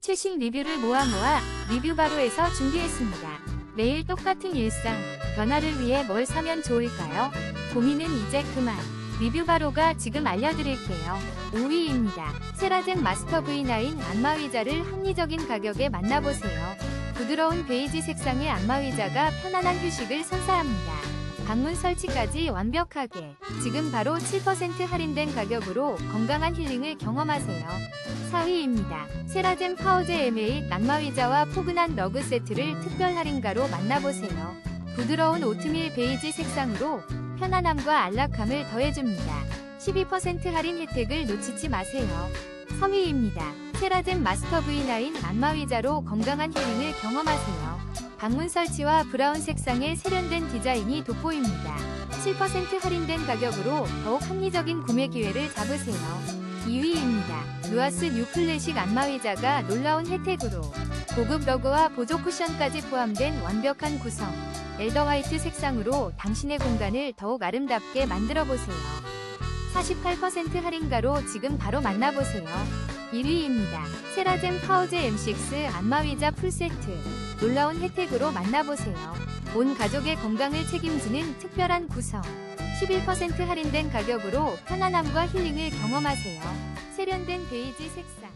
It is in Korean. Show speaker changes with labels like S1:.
S1: 최신 리뷰를 모아 모아 리뷰 바로에서 준비했습니다. 매일 똑같은 일상, 변화를 위해 뭘 사면 좋을까요? 고민은 이제 그만. 리뷰 바로가 지금 알려드릴게요. 5위입니다. 세라젬 마스터 V9 안마의자를 합리적인 가격에 만나보세요. 부드러운 베이지 색상의 안마의자가 편안한 휴식을 선사합니다. 방문 설치까지 완벽하게 지금 바로 7% 할인된 가격으로 건강한 힐링을 경험하세요. 4위입니다. 세라젬 파우제 MA 안마의자와 포근한 러그 세트를 특별 할인가로 만나보세요. 부드러운 오트밀 베이지 색상으로 편안함과 안락함을 더해줍니다. 12% 할인 혜택을 놓치지 마세요. 3위입니다. 세라젬 마스터 V9 안마의자로 건강한 힐링을 경험하세요. 방문 설치와 브라운 색상의 세련된 디자인이 돋보입니다. 7% 할인된 가격으로 더욱 합리적인 구매 기회를 잡으세요. 2위입니다. 루아스 뉴 클래식 안마의자가 놀라운 혜택으로 고급 러그와 보조 쿠션까지 포함된 완벽한 구성, 엘더 화이트 색상으로 당신의 공간을 더욱 아름답게 만들어 보세요. 48% 할인가로 지금 바로 만나보세요. 1위입니다. 세라젬 파우제 M6 안마의자 풀세트. 놀라운 혜택으로 만나보세요. 온 가족의 건강을 책임지는 특별한 구성. 11% 할인된 가격으로 편안함과 힐링을 경험하세요. 세련된 베이지 색상.